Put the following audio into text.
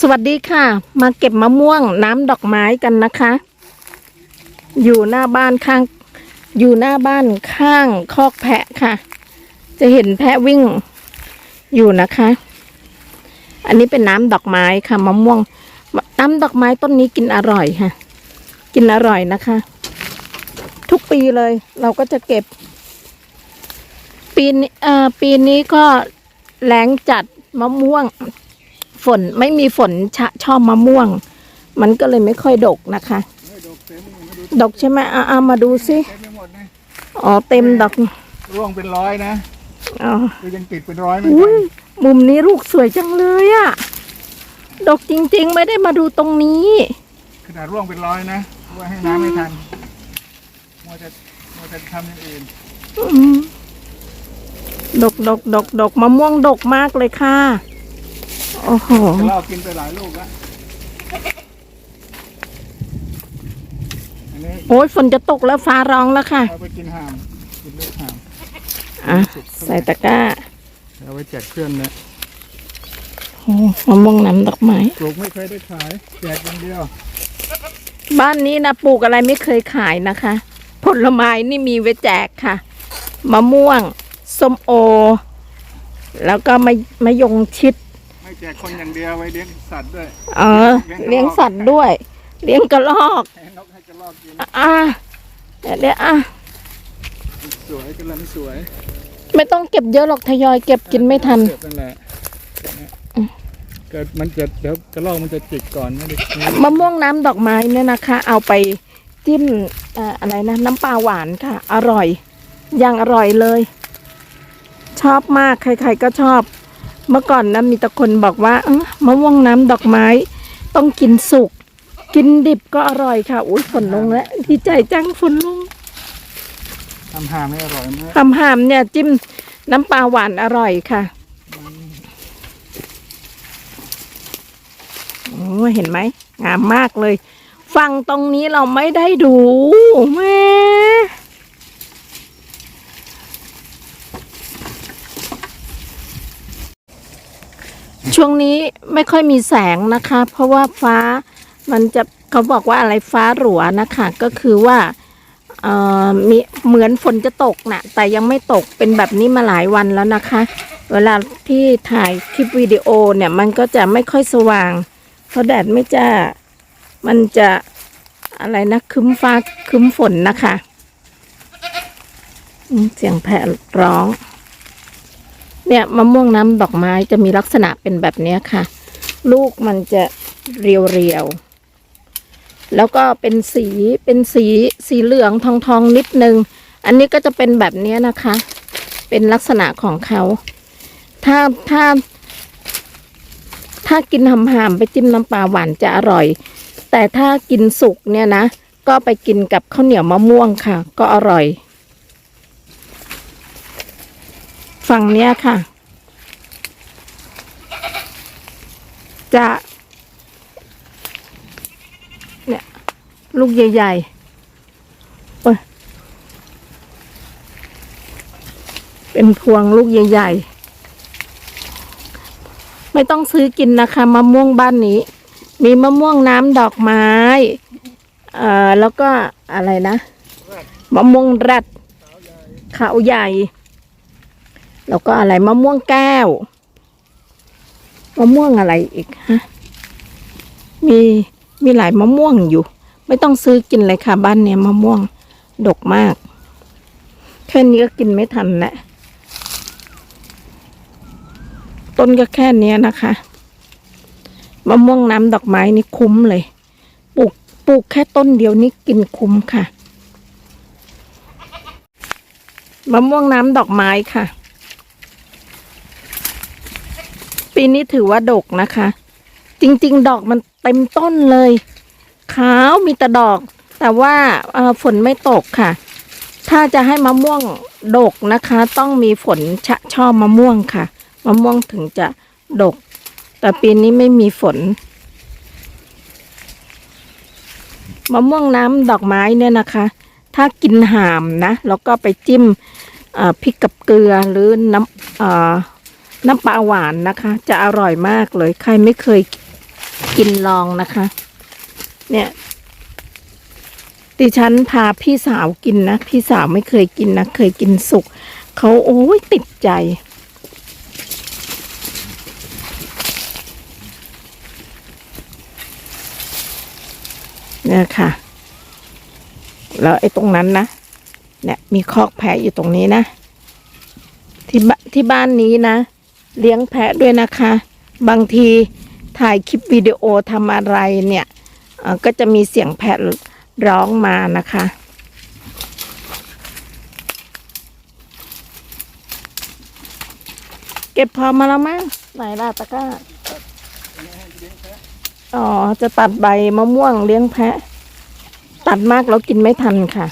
สวัสดีค่ะ มาเก็บมะม่วงน้ำดอกไม้กันนะคะ อยู่หน้าบ้านข้าง อยู่หน้าบ้านข้างคอกแพะค่ะ จะเห็นแพะวิ่งอยู่นะคะ อันนี้เป็นน้ำดอกไม้ค่ะมะม่วง น้ำดอกไม้ต้นนี้กินอร่อยค่ะ กินอร่อยนะคะ ทุกปีเลย เราก็จะเก็บ ปีนี้เอ่อปีนี้ก็แรงจัดมะม่วง ฝนไม่มีฝนชะชอบมะม่วง มันก็เลยไม่ค่อยดกนะคะไม่ดกเต็มมาดูดกใช่ไหมอะเอามาดูสิเต็มไปหมดนะอ๋อเต็มดอกร่วงเป็นร้อยนะอ๋อคือยังติดเป็นร้อยเหมือนอุ้กัยนมุมนี้ลูกสวยจังเลยอะดกจริง ๆ ไม่ได้มาดูตรงนี้ ขนาดร่วงเป็นร้อยนะว่าให้น้ำไม่ทันมัวจะมัวจะทำอย่างอื่นอืมดกดกดกดกมะม่วงดกมากเลยค่ะ โอ้โหจะลอกกินไปหลายลูกแล้วอันนี้โอ้ยฝนจะตกแล้วฟ้าร้องแล้วค่ะเอาไปกินห่ามกินลูกห่ามอะใส่ตะกร้าเอาไว้แจกเพื่อนเนี่ยโอ้มะม่วงน้ำดอกไม้ปลูกไม่เคยได้ขายแจกอย่างเดียว บ้านนี้นะปลูกอะไรไม่เคยขายนะคะ ผลไม้นี่มีไว้แจกค่ะมะม่วงส้มโอ แล้วก็มะมะยงชิดไม่ แจกคนอย่างเดียวไว้เลี้ยงสัตว์ด้วยเออ เลี้ยงสัตว์ด้วย เลี้ยงกระรอกให้นกให้กระรอกกินอะเดี๋ยวเดี๋ยวอะสวยกำลังสวยไม่ต้องเก็บเยอะหรอกทยอยเก็บกินไม่ทันเก็บนั่นแหละเกิดมันจะเดี๋ยวกระรอกมันจะจิกก่อนไม่ได้กินมะม่วงน้ำดอกไม้เนี่ยนะคะ เอาไปจิ้มเอ่ออะไรนะน้ำปลาหวานค่ะ อร่อย อย่างอร่อยเลย ชอบมากใครๆก็ชอบ เมื่อก่อนนะมีแตะคนบอกว่าเอ้อมะม่วงน้ำดอกไม้ ต้องกินสุก กินดิบก็อร่อยค่ะอุ้ยฝนลงแล้วดีใจจังฝนลงทำหามให้อร่อยมากหำหามเนี่ยจิ้มน้ำปลาหวานอร่อยค่ะโอ้เห็นไหมงามมากเลยฝั่งตรงนี้เราไม่ได้ดูแม่ ช่วงนี้ไม่ค่อยมีแสงนะคะ เพราะว่าฟ้ามันจะเขาบอกว่าอะไรฟ้าหลัวนะคะ ก็คือว่าเออมีเหมือนฝนจะตกนะแต่ยังไม่ตกเป็นแบบนี้มาหลายวันแล้วนะคะ เวลาที่ถ่ายคลิปวิดีโอเนี่ยมันก็จะไม่ค่อยสว่าง เพราะแดดไม่จ้า มันจะอะไรนะคึ้มฟ้าคึ้มฝนนะคะ เสียงแผะร้อง เนี่ยมะม่วงน้ำดอกไม้จะมีลักษณะเป็นแบบนี้ค่ะ ลูกมันจะเรียวๆ แล้วก็เป็นสีเป็นสีสีเหลืองทองทองๆนิดนึง อันนี้ก็จะเป็นแบบนี้นะคะ เป็นลักษณะของเขา ถ้าถ้า ถ้ากินหำหามไปจิ้มน้ำปลาหวานจะอร่อย แต่ถ้ากินสุกเนี่ยนะ ก็ไปกินกับข้าวเหนียวมะม่วงค่ะ ก็อร่อย ฝั่งเนี้ยค่ะ จะเนี่ยลูกใหญ่ๆโอ้ยเป็นพวงลูกใหญ่ ๆ ไม่ต้องซื้อกินนะคะมะม่วงบ้านนี้ มีมะม่วงน้ำดอกไม้เอ่อแล้วก็อะไรนะมะม่วงแรดขาวใหญ่ แล้วก็อะไรมะม่วงแก้ว มะม่วงอะไรอีกฮะ มีมีหลายมะม่วงอยู่ ไม่ต้องซื้อกินเลยค่ะ บ้านเนี้ยมะม่วงดกมาก แค่นี้ก็กินไม่ทันแหละ ต้นก็แค่นี้นะคะ มะม่วงน้ำดอกไม้นี่คุ้มเลย ปลูกปลูกแค่ต้นเดียวนี่กินคุ้มค่ะ มะม่วงน้ำดอกไม้ค่ะ ปีนี้ถือว่าดกนะคะ จริง ๆ ดอกมันเต็มต้นเลย ขาวมีแต่ดอก แต่ว่าฝนไม่ตกค่ะ ถ้าจะให้มะม่วงดกนะคะ ต้องมีฝนชะชอบมะม่วงค่ะ มะม่วงถึงจะดก แต่ปีนี้ไม่มีฝนมะม่วงน้ำดอกไม้เนี่ยนะคะ ถ้ากินหามนะ แล้วก็ไปจิ้มพริกกับเกลือหรือน้ำ น้ำปลาหวานนะคะ จะอร่อยมากเลย ใครไม่เคยกินลองนะคะ เนี่ยดิฉันพาพี่สาวกินนะ พี่สาวไม่เคยกินนะ เคยกินสุก เขาโอ้ยติดใจ เนี่ยค่ะ แล้วไอ้ตรงนั้นนะ เนี่ยมีคอกแพะอยู่ตรงนี้นะ ที่บ้านที่บ้านนี้นะ เลี้ยงแพะด้วยนะคะ บางทีถ่ายคลิปวิดีโอทำอะไรเนี่ยก็จะมีเสียงแพะร้องมานะคะ เก็บพอมาแล้วมั้งไหนล่ะตะกร้าอ๋อ จะตัดใบมะม่วงเลี้ยงแพะ ตัดมากแล้วกินไม่ทันค่ะ